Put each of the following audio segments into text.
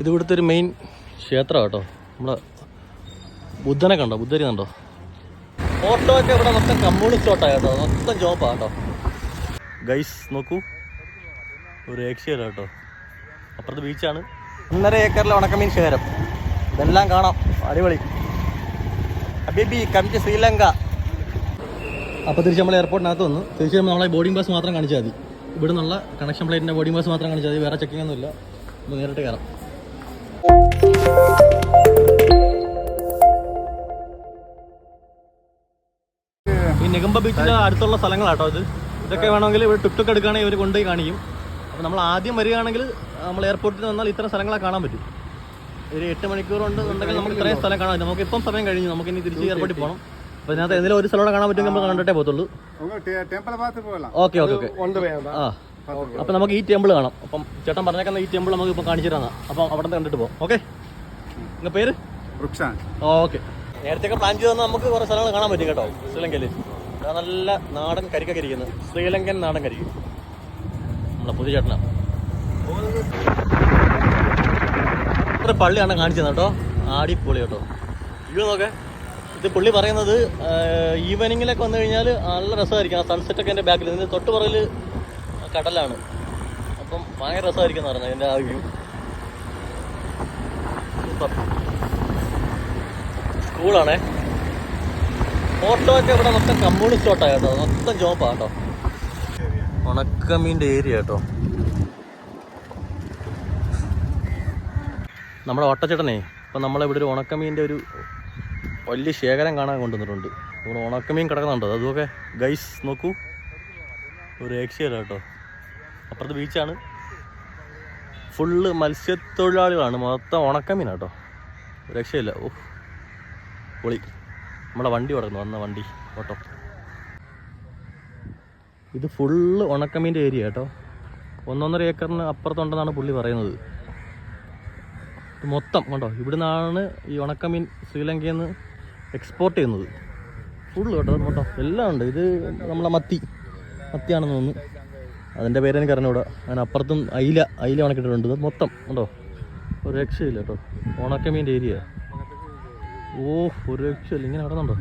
ഇത് ഇവിടുത്തെ ഒരു മെയിൻ ക്ഷേത്രം കേട്ടോ. നമ്മളെ ബുദ്ധനെ കണ്ടോ? ബുദ്ധരി കണ്ടോ? ഓട്ടോ ഒക്കെ ഇവിടെ മൊത്തം കമ്മ്യൂണിസ്റ്റ് ഓട്ടോ കേട്ടോ. മൊത്തം ജോബാ കേട്ടോ. ഗൈസ് നോക്കൂ. ഒരു ഏക്ഷ്യല കേട്ടോ. അപ്പുറത്ത് ബീച്ചാണ് ഒന്നര ഏക്കറിലെ ഉണക്കമീൻ ശേഖരം ഇതെല്ലാം കാണാം. അടിപൊളി. അബിബി കം ടു ശ്രീലങ്ക. അപ്പോൾ തിരിച്ച് നമ്മൾ എയർപോർട്ടിനകത്ത് വന്നു. തിരിച്ച് നമ്മൾ നമ്മളെ ബോർഡിംഗ് ബസ് മാത്രം കാണിച്ചാൽ മതി. ഇവിടെ നിന്നുള്ള കണക്ഷൻ പ്ലേറ്റിന്റെ ബോർഡിംഗ് ബസ് മാത്രം കാണിച്ചാൽ മതി. വേറെ ചെക്കിംഗ് ഒന്നുമില്ല. നമ്മൾ നേരിട്ട് കയറാം ഈ നെഗമ്പ ബീച്ചിലെ അടുത്തുള്ള സ്ഥലങ്ങളാട്ടോ ഇത്. ഇതൊക്കെ വേണമെങ്കിൽ ഇവിടെ ടുക്ക് ടുക്ക് എടുക്കുകയാണെങ്കിൽ ഇവർ കൊണ്ടുപോയി കാണിക്കും. അപ്പോൾ നമ്മൾ ആദ്യം വരികയാണെങ്കിൽ നമ്മൾ എയർപോർട്ടിൽ വന്നാൽ ഇത്തരം സ്ഥലങ്ങളെ കാണാൻ പറ്റും. ഒരു എട്ട് മണിക്കൂർ ഉണ്ടെന്നുണ്ടെങ്കിൽ നമുക്ക് ഇത്രയും സ്ഥലം കാണാൻ പറ്റും. നമുക്ക് ഇപ്പം സമയം കഴിഞ്ഞു. നമുക്ക് ഇനി തിരിച്ച് എയർപോർട്ടിൽ പോകണം അപ്പൊ ഇതിനകത്ത് എന്തെങ്കിലും ഒരു സ്ഥലം കാണാൻ പറ്റുമെങ്കിൽ നമ്മൾ കണ്ടിട്ടേ പോകത്തുള്ളൂ. Okay okay okay. ആ. അപ്പം നമുക്ക് ഈ ടെമ്പിൾ കാണാം. അപ്പം ചേട്ടൻ പറഞ്ഞേക്കുന്ന ഈ ടെമ്പിൾ നമുക്ക് ഇപ്പം കാണിച്ചു തരാം. അപ്പം അവിടെ നിന്ന് കണ്ടിട്ട് പോകാം ഓക്കെ? നിങ്ങളുടെ പേര്? റുക്സാൻ ഓക്കെ. നേരത്തെ പ്ലാൻ ചെയ്ത് നമുക്ക് കുറേ സ്ഥലങ്ങൾ കാണാൻ പറ്റും കേട്ടോ. ശ്രീലങ്കയിൽ നല്ല നാടൻ കരിക്കൊക്കെ ഇരിക്കുന്നത് ശ്രീലങ്കൻ നാടൻ കരിക്ക്. നമ്മളെ പുതിയ ചേട്ടനാ. ഇത്ര പള്ളിയാണ് കാണിച്ചത് കേട്ടോ. ആടി ആടിപ്പൊളി കേട്ടോ. ഇത് നോക്കെ. ഇത് പുള്ളി പറയുന്നത് ഈവനിങ്ങിലൊക്കെ വന്നു കഴിഞ്ഞാൽ നല്ല രസമായിരിക്കും. ആ സൺസെറ്റ് ഒക്കെ എന്റെ ബാക്കിൽ ഇതിന്റെ തൊട്ട് പുറകിൽ കടലാണ്. അപ്പം ഭയങ്കര രസമായിരിക്കും എന്ന് പറഞ്ഞത് എന്റെ ആ വ്യൂ. സ്കൂളാണേ. ഫോട്ടോയൊക്കെ ഒക്കെ ഇവിടെ മൊത്തം കമ്മ്യൂണിസ്റ്റ് ഓട്ടോ കേട്ടോ. മൊത്തം ജോബാ കേട്ടോ. ഉണക്കമീന്റെ ഏരിയ കേട്ടോ. നമ്മുടെ ഓട്ടച്ചേട്ടനെ ഇപ്പം നമ്മളിവിടെ ഒരു ഉണക്കമീന്റെ ഒരു വലിയ ശേഖരം കാണാൻ കൊണ്ടുവന്നിട്ടുണ്ട്. ഇവിടെ ഉണക്കമീൻ കിടക്കുന്നുണ്ടോ. അതുമൊക്കെ ഗൈസ് നോക്കൂ. ഒരു രക്ഷയില്ല കേട്ടോ. അപ്പുറത്ത് ബീച്ചാണ്. ഫുള്ള് മത്സ്യത്തൊഴിലാളികളാണ്. മൊത്തം ഉണക്കമീനാണ് കേട്ടോ രക്ഷയില്ല. ഓ പൊളി. നമ്മളെ വണ്ടി കിടക്കുന്നു വന്ന വണ്ടി. ഓട്ടോ. ഇത് ഫുള്ള് ഉണക്കമീന്റെ ഏരിയ കേട്ടോ ഒന്നൊന്നര ഏക്കറിന് അപ്പുറത്തുണ്ടെന്നാണ് പുള്ളി പറയുന്നത്. ഇത് മൊത്തം കണ്ടോ? ഇവിടെ നിന്നാണ് ഈ ഉണക്കമീൻ ശ്രീലങ്കയിൽ നിന്ന് എക്സ്പോർട്ട് ചെയ്യുന്നത്. ഫുള്ള് കേട്ടോ. കേട്ടോ എല്ലാം ഉണ്ട്. ഇത് നമ്മളെ മത്തി. മത്തിയാണെന്ന് തോന്നുന്നു. അതിന്റെ പേര് എനിക്ക് അറിഞ്ഞൂടാ അതിനപ്പുറത്തും അയില അയില ഉണക്കിയിട്ടുണ്ട് മൊത്തം ഉണ്ടോ ഒരു രക്ഷയില്ല കേട്ടോ ഉണക്കമീന്റെ ഏരിയ ഓ ഒരു രക്ഷയില്ല ഇങ്ങനെ നടന്നുണ്ടോ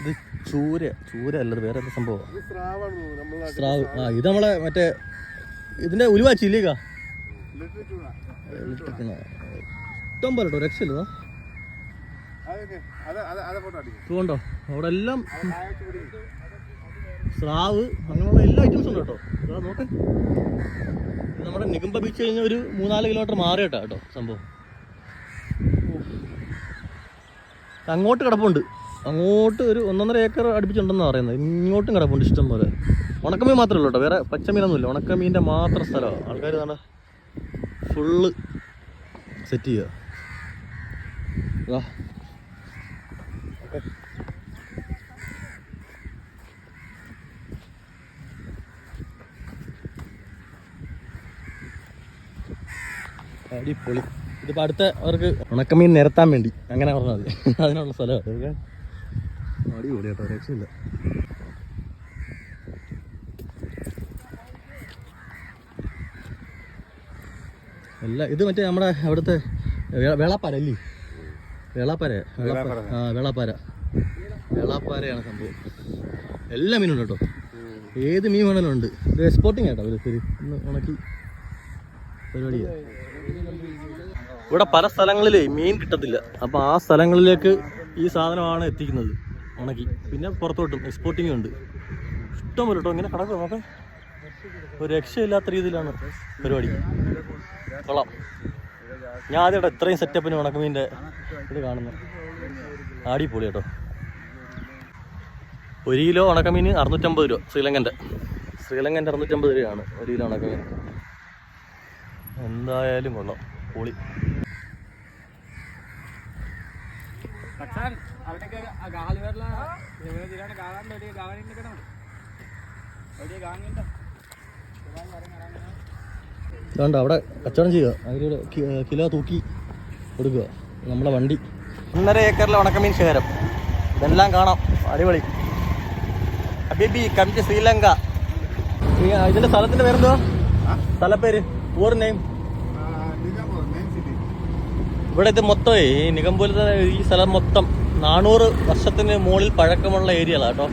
ഇത് ചൂര ചൂര അല്ലത് വേറെ എന്താ സംഭവം സ്രാവ് ആ ഇത് നമ്മളെ മറ്റേ ഇതിന്റെ ഉലുവാച്ചി ഇല്ലേക്കാ ഇഷ്ടം പോലെ കേട്ടോ രക്ഷയില്ലതാ ഇതുകൊണ്ടോ? അവിടെ എല്ലാം സ്രാവ് അങ്ങനെയുള്ള എല്ലാ ഐറ്റംസും ഉണ്ട് കേട്ടോ. ഇതാ നമ്മുടെ നികുമ്പ ബീച്ച് കഴിഞ്ഞ ഒരു മൂന്നാൽ കിലോമീറ്റർ മാറി കേട്ടോ കേട്ടോ സംഭവം. അങ്ങോട്ട് കിടപ്പുണ്ട്. അങ്ങോട്ട് ഒരു ഒന്നൊന്നര ഏക്കർ അടുപ്പിച്ചുണ്ടെന്നാണ് പറയുന്നത്. ഇങ്ങോട്ടും കിടപ്പുണ്ട് ഇഷ്ടം പോലെ. ഉണക്കമീൻ മാത്രമേ ഉള്ളൂ കേട്ടോ. വേറെ പച്ചമീനൊന്നുമില്ല. ഉണക്കമീന്റെ മാത്രം സ്ഥലമാണ് ആൾക്കാർ നല്ല ഫുള്ള് സെറ്റ് ചെയ്യുക അടിപൊളി. ഇതിപ്പോൾ അടുത്ത അവർക്ക് ഉണക്കമീൻ നിരത്താൻ വേണ്ടി. അങ്ങനെ പറഞ്ഞാൽ മതി. അതിനുള്ള സ്ഥലമാണ് അടിപൊളി കേട്ടോ രക്ഷയില്ല. അല്ല ഇത് മറ്റേ നമ്മുടെ അവിടുത്തെ വേ- വേളാപ്പാര ആ വേളാപ്പാര വേളാപ്പാരയാണ് സംഭവം. എല്ലാ മീനും ഉണ്ട് കേട്ടോ. ഏത് മീൻ വേണമെങ്കിലും ഉണ്ട്. ഇത് എക്സ്പോർട്ടിങ് കേട്ടോ ഒരു ഒരു ഉണക്കി പരിപാടിയാണ് ഇവിടെ പല സ്ഥലങ്ങളിൽ മീൻ കിട്ടത്തില്ല. അപ്പോൾ ആ സ്ഥലങ്ങളിലേക്ക് ഈ സാധനമാണ് എത്തിക്കുന്നത്. ഉണക്കി. പിന്നെ പുറത്തോട്ടും എക്സ്പോർട്ടിങ്ങും ഉണ്ട്. ഇഷ്ടം പോലെ കേട്ടോ. ഇങ്ങനെ കടക്കും നോക്കാം. ഒരു രക്ഷയില്ലാത്ത രീതിയിലാണ് പരിപാടി. കൊള്ളാം. ഞാൻ ആദ്യമായിട്ട് ഇത്രയും സെറ്റപ്പിന് ഉണക്കമീന്റെ ഇത് കാണുന്നു. ആടിപ്പൊളി കേട്ടോ. ഒരു കിലോ ഉണക്കമീൻ അറുന്നൂറ്റമ്പത് രൂപ ശ്രീലങ്കന്റെ. ശ്രീലങ്കന്റെ അറുന്നൂറ്റമ്പത് രൂപയാണ് ഒരു കിലോ ഉണക്കമീൻ. എന്തായാലും കൊള്ളാം. പൊളി. അവനൊക്കെ ഗാളി വരല അതുകൊണ്ട് അവിടെ കച്ചവടം ചെയ്യുക. അതിലൂടെ കിലോ തൂക്കി കൊടുക്കുക. നമ്മുടെ വണ്ടി. ഒന്നര ഏക്കറിലെ ഉണക്കമീൻ ശേഖരം. ഇതെല്ലാം കാണാം. അടിപൊളി. അബിബി കം ടു ശ്രീലങ്ക ഇതിന്റെ സ്ഥലത്തിന്റെ പേരെന്തുവാ? സ്ഥലപ്പേര്? പൂർ നെയിം ഇവിടെ ഇത് മൊത്തം ഈ നിഗംപൂരിലെ ഈ സ്ഥലം മൊത്തം നാനൂറ് വർഷത്തിന് മുകളിൽ പഴക്കമുള്ള ഏരിയകളാണ് കേട്ടോ.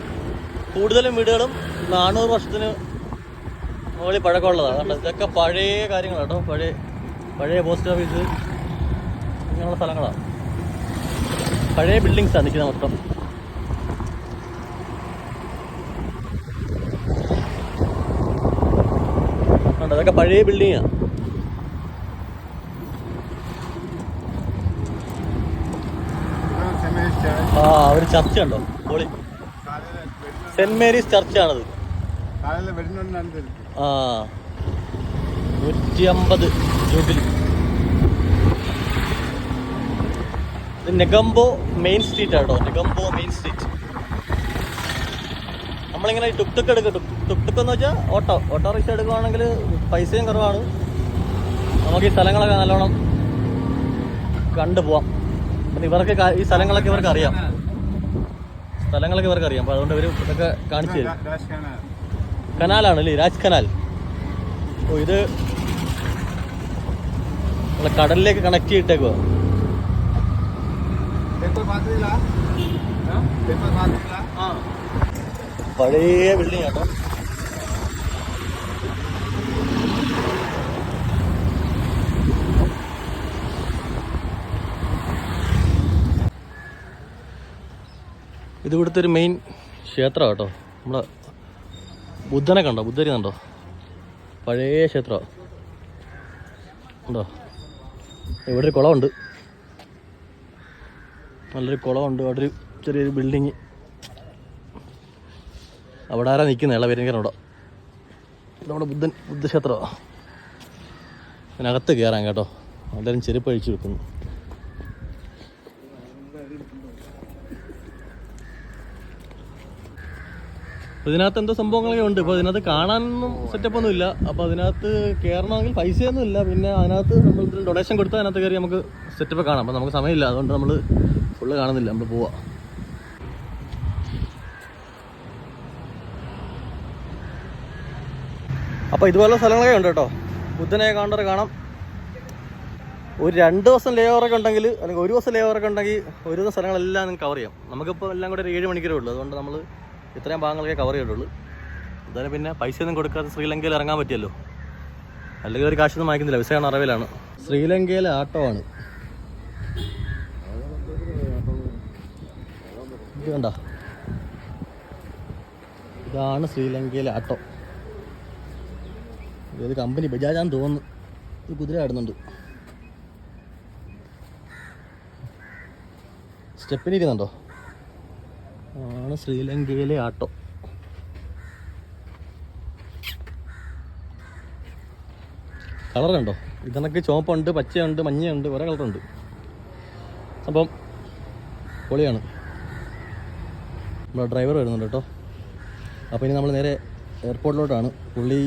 കൂടുതലും വീടുകളും നാനൂറ് വർഷത്തിന് മുകളിൽ പഴക്കമുള്ളതാണ് കണ്ടോ? ഇതൊക്കെ പഴയ കാര്യങ്ങളാണ് കേട്ടോ. പഴയ പഴയ പോസ്റ്റ് ഓഫീസ് ഇങ്ങനെയുള്ള സ്ഥലങ്ങളാണ് പഴയ ബിൽഡിങ്സാണ് നിൽക്കുന്നത് മൊത്തം. അതൊക്കെ പഴയ ബിൽഡിങ്ങാണ് ആ. ഒരു ചർച്ച ഉണ്ടോ പൊളി സെന്റ് മേരീസ് ചർച്ചാണത് നടന്നിരിക്കും നൂറ്റി അമ്പത് ജൂബിലി ഇത് Negombo main street auto. Negombo main street. നമ്മളിങ്ങനെ ടുക് ടുക്ക് എടുക്കും ടുക് ടുക് ടുക്ക് എന്ന് വെച്ചാൽ ഓട്ടോ. ഓട്ടോറിക്ഷ എടുക്കുവാണെങ്കിൽ പൈസയും കുറവാണ്. നമുക്ക് ഈ സ്ഥലങ്ങളൊക്കെ നല്ലോണം കണ്ടുപോവാം പിന്നെ ഇവർക്ക് കാ- ഈ സ്ഥലങ്ങളൊക്കെ ഇവർക്ക് അറിയാം. സ്ഥലങ്ങളൊക്കെ ഇവർക്ക് അറിയാം. അപ്പോൾ അതുകൊണ്ട് ഇവർ ഇതൊക്കെ കാണിച്ചു തരും. കനാലാണ് അല്ലേ രാജ് കനാൽ. ഓ ഇത് നമ്മളെ കടലിലേക്ക് കണക്ട് ചെയ്തിട്ടേക്കുവാ. പഴയ ബിൽഡിംഗ് ആട്ടോ. ഇത് ഇവിടുത്തെ ഒരു മെയിൻ ക്ഷേത്രം കേട്ടോ നമ്മളെ ബുദ്ധനെ കണ്ടോ? ബുദ്ധരി പഴയ ക്ഷേത്രം? ഉണ്ടോ? ഇവിടെ ഒരു കുളമുണ്ട്. നല്ലൊരു കുളമുണ്ട്. അവിടെ ഒരു ചെറിയൊരു ബിൽഡിങ് അവിടെ ആരാ നിൽക്കുന്നത് അവിടെ നമ്മുടെ ബുദ്ധൻ ബുദ്ധക്ഷേത്രമാണ് അതിനകത്ത് കയറാൻ കേട്ടോ. എല്ലാവരും ചെരുപ്പ് അഴിച്ചു വെക്കുന്നു. അപ്പൊ ഇതിനകത്ത് എന്തോ സംഭവങ്ങളൊക്കെ ഉണ്ട്. ഇപ്പൊ ഇതിനകത്ത് കാണാനൊന്നും സെറ്റപ്പ് ഒന്നും ഇല്ല. അപ്പോൾ അതിനകത്ത് കയറണമെങ്കിൽ പൈസയൊന്നും ഇല്ല. പിന്നെ അതിനകത്ത് നമ്മൾ ഡൊണേഷൻ കൊടുത്താൽ അതിനകത്ത് കയറി നമുക്ക് സെറ്റപ്പ് കാണാം. അപ്പോൾ നമുക്ക് സമയമില്ല. അതുകൊണ്ട് നമ്മൾ ഫുള്ള് കാണുന്നില്ല. നമ്മൾ പോവാ. അപ്പോൾ ഇതുപോലുള്ള സ്ഥലങ്ങളൊക്കെ ഉണ്ട് കേട്ടോ. ബുദ്ധനെ കാണേണ്ടവർ കാണാം. ഒരു രണ്ട് ദിവസം ലേ ഓവറൊക്കെ ഉണ്ടെങ്കിൽ അല്ലെങ്കിൽ ഒരു ദിവസം ലേ ഓവറൊക്കെ ഉണ്ടെങ്കിൽ ഒരു ദിവസം സ്ഥലങ്ങളെല്ലാം നിങ്ങൾക്ക് കവർ ചെയ്യാം. നമുക്കിപ്പോൾ എല്ലാം കൂടെ ഒരു ഏഴ് മണിക്കൂറേ ഉള്ളൂ. അതുകൊണ്ട് നമ്മൾ ഇത്രയും ഭാഗങ്ങളൊക്കെ കവർ ചെയ്തിട്ടുള്ളൂ. എന്തായാലും പിന്നെ ഒന്നും കൊടുക്കാതെ ശ്രീലങ്കയിൽ ഇറങ്ങാൻ പറ്റിയല്ലോ. അല്ലെങ്കിൽ ഒരു കാശൊന്നും വാങ്ങിക്കുന്നില്ല. വിസയാണ് അറിവിലാണ്. ശ്രീലങ്കയിലെ ആട്ടോ ആണ്. കണ്ട? ഇതാണ് ശ്രീലങ്കയിലെ ആട്ടോ. ഇത് കമ്പനി ബജാജാന്ന് തോന്നുന്നു. ഇത് കുതിര ആടുന്നുണ്ട്. സ്റ്റെപ്പിന് ഇരുന്നുണ്ടോ ആണ് ശ്രീലങ്കയിലെ ആട്ടോ. കളറുണ്ടോ? ഇതിനൊക്കെ ചുവപ്പുണ്ട് പച്ചയുണ്ട് മഞ്ഞയുണ്ട് കുറേ കളറുണ്ട്. അപ്പം പൊളിയാണ്. നമ്മുടെ ഡ്രൈവർ വരുന്നുണ്ട് കേട്ടോ. അപ്പോൾ ഇനി നമ്മൾ നേരെ എയർപോർട്ടിലോട്ടാണ്. പുള്ളി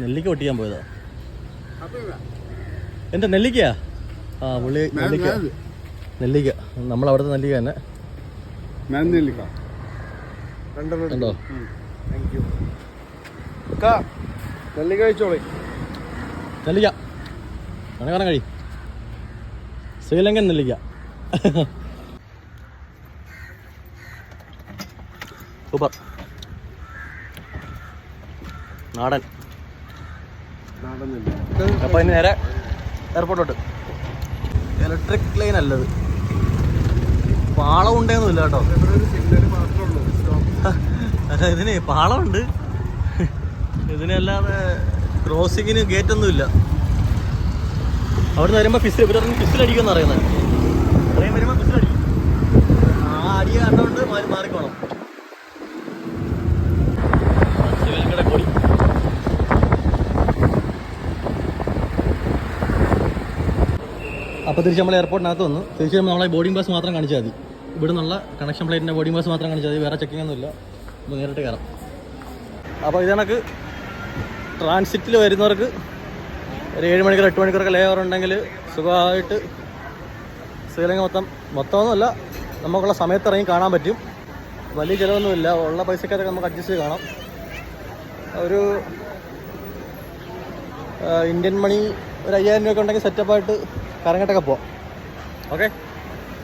നെല്ലിക്ക ഒട്ടിക്കാൻ പോയതാ. എന്താ നെല്ലിക്കയാ? ആ പുള്ളി നെല്ലിക്ക. നെല്ലിക്ക. നമ്മൾ അവിടുത്തെ നെല്ലിക്ക തന്നെ. മെന്നില്ലിക്ക കണ്ടോ നെല്ലിക്ക കഴിച്ചോളി. നെല്ലിക്ക. കണക്കാരം കഴി. ശ്രീലങ്കൻ നെല്ലിക്ക. സൂപ്പർ. നാടൻ. അപ്പോൾ ഇനി നേരെ എയർപോർട്ടോട്ട് ഇലക്ട്രിക് ലൈൻ അല്ലത്. പാളം ഉണ്ടെന്നില്ല കേട്ടോ. അല്ല ഇതിന് പാളമുണ്ട്. ഇതിനല്ലാതെ ക്രോസിങ്ങിന് ഗേറ്റൊന്നുമില്ല അവിടെ നിന്ന് വരുമ്പോൾ ഫിസിൽ ഇവിടെ ഫിസിലടിക്കുമെന്ന് അറിയുന്നത് ട്രെയിൻ വരുമ്പോൾ ഫിസിലടിക്കും ആ അടി കണ്ടുകൊണ്ട് മാറി മാറിക്കോണം. അപ്പോൾ തിരിച്ച് നമ്മൾ എയർപോർട്ടിനകത്ത് വന്നു. തിരിച്ച് നമ്മൾ നമ്മളെ ബോർഡിംഗ് പാസ് മാത്രം കാണിച്ചാൽ മതി. ഇവിടെ നിന്നുള്ള കണക്ഷൻ പ്ലേറ്റിന്റെ ബോഡി പാസ് മാത്രം കാണിച്ചാൽ മതി. വേറെ ചെക്കിംഗ് ഒന്നുമില്ല. അപ്പോൾ നേരിട്ട് കയറാം അപ്പോൾ ഇത് ട്രാൻസിറ്റിൽ വരുന്നവർക്ക് ഒരു ഏഴ് മണിക്കൂർ എട്ട് മണിക്കൂറൊക്കെ ലേ ഓവർ ഉണ്ടെങ്കിൽ സുഖമായിട്ട് ശ്രീലങ്ക മൊത്തം മൊത്തമൊന്നുമല്ല നമുക്കുള്ള സമയത്ത് ഇറങ്ങി കാണാൻ പറ്റും. വലിയ ചിലവൊന്നുമില്ല. ഉള്ള പൈസക്കാരൊക്കെ നമുക്ക് അഡ്ജസ്റ്റ് ചെയ്ത് കാണാം. ഒരു ഇന്ത്യൻ മണി ഒരു അയ്യായിരം രൂപയൊക്കെ ഉണ്ടെങ്കിൽ സെറ്റപ്പായിട്ട് കറങ്ങട്ടൊക്കെ പോവാം. ഓക്കെ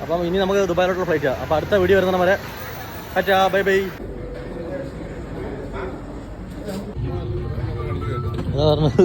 അപ്പം ഇനി നമുക്ക് ദുബായിലോട്ടുള്ള ഫ്ലൈറ്റാണ് അപ്പോൾ അടുത്ത വീഡിയോ വരുന്ന വരെ. അച്ഛാ ബൈ ബൈ പറഞ്ഞത്.